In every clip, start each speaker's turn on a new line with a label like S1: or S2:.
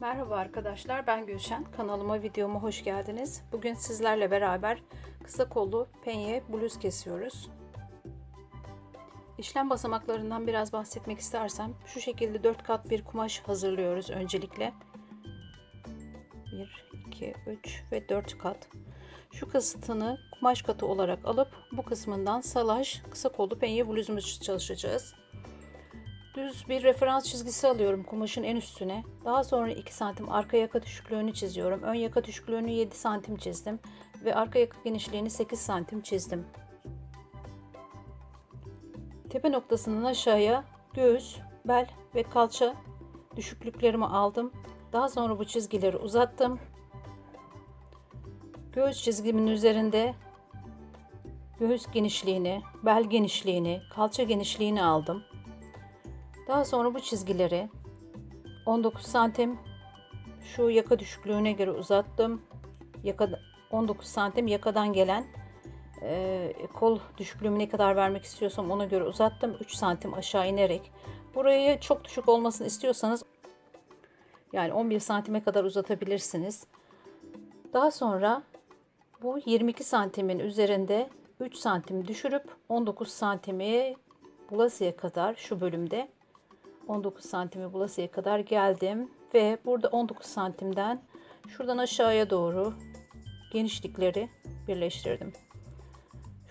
S1: Merhaba arkadaşlar ben Gülşen kanalıma videoma hoş geldiniz. Bugün sizlerle beraber kısa kollu penye bluz kesiyoruz. İşlem basamaklarından biraz bahsetmek istersem şu şekilde 4 kat bir kumaş hazırlıyoruz öncelikle. 1, 2, 3 ve 4 kat. Şu kısıtını kumaş katı olarak alıp bu kısmından salaj kısa kollu penye bluzumuz çalışacağız. Düz bir referans çizgisi alıyorum kumaşın en üstüne. Daha sonra 2 santim arka yaka düşüklüğünü çiziyorum. Ön yaka düşüklüğünü 7 santim çizdim. Ve arka yaka genişliğini 8 santim çizdim. Tepe noktasından aşağıya göğüs, bel ve kalça düşüklüklerimi aldım. Daha sonra bu çizgileri uzattım. Göğüs çizgimin üzerinde göğüs genişliğini, bel genişliğini, kalça genişliğini aldım. Daha sonra bu çizgileri 19 santim şu yaka düşüklüğüne göre uzattım. Yaka 19 santim yakadan gelen e, kol düşüklüğümü ne kadar vermek istiyorsam ona göre uzattım. 3 santim aşağı inerek. Burayı çok düşük olmasını istiyorsanız yani 11 santime kadar uzatabilirsiniz. Daha sonra bu 22 santimin üzerinde 3 santim düşürüp 19 santimi bulasıya kadar şu bölümde 19 santimi bulasıya kadar geldim ve burada 19 santimden şuradan aşağıya doğru genişlikleri birleştirdim.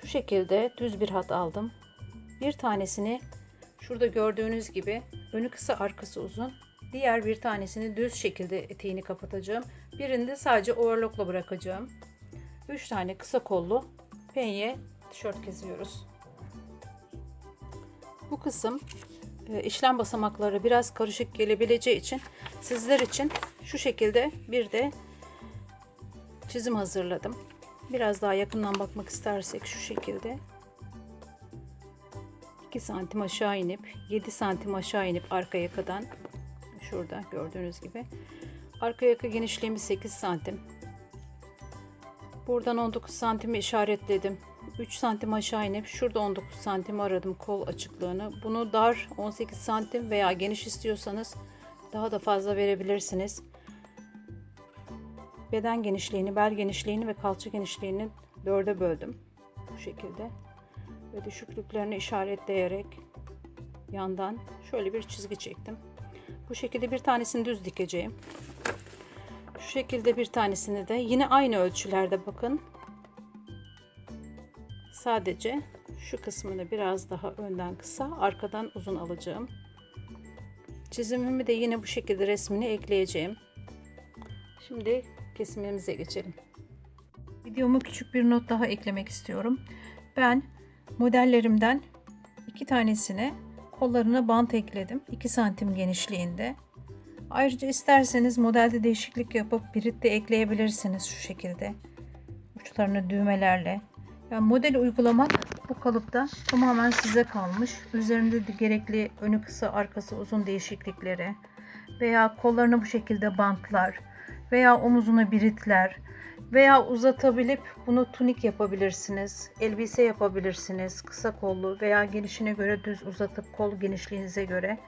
S1: Şu şekilde düz bir hat aldım. Bir tanesini şurada gördüğünüz gibi önü kısa arkası uzun. Diğer bir tanesini düz şekilde eteğini kapatacağım. Birini de sadece overlockla bırakacağım. 3 tane kısa kollu penye tişört keziyoruz. Bu kısım işlem basamakları biraz karışık gelebileceği için sizler için şu şekilde bir de çizim hazırladım. Biraz daha yakından bakmak istersek şu şekilde. 2 santim aşağı inip 7 santim aşağı inip arka yakadan şurada gördüğünüz gibi. Arka yaka genişliğimiz 8 santim. Buradan 19 santimi işaretledim 3 santim aşağı inip şurada 19 santim aradım kol açıklığını. Bunu dar 18 santim veya geniş istiyorsanız daha da fazla verebilirsiniz. Beden genişliğini, bel genişliğini ve kalça genişliğini dörde böldüm. Bu şekilde. Ve düşüklüklerini işaretleyerek yandan şöyle bir çizgi çektim. Bu şekilde bir tanesini düz dikeceğim. Şu şekilde bir tanesini de yine aynı ölçülerde bakın Sadece şu kısmını biraz daha önden kısa, arkadan uzun alacağım. Çizimimi de yine bu şekilde resmini ekleyeceğim. Şimdi kesimimize geçelim. Videoma küçük bir not daha eklemek istiyorum. Ben modellerimden iki tanesine kollarına bant ekledim. 2 santim genişliğinde. Ayrıca isterseniz modelde değişiklik yapıp birit de ekleyebilirsiniz şu şekilde. Uçlarını düğmelerle yani model uygulamak bu kalıpta tamamen size kalmış. Üzerinde de gerekli önü kısa arkası uzun değişiklikleri veya kollarına bu şekilde bantlar veya omuzuna biritler veya uzatabilip bunu tunik yapabilirsiniz. Elbise yapabilirsiniz. Kısa kollu veya genişine göre düz uzatıp kol genişliğinize göre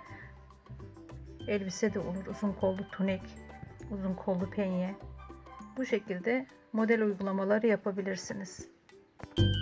S1: elbise de olur. Uzun kollu tunik, uzun kollu penye. Bu şekilde model uygulamaları yapabilirsiniz. you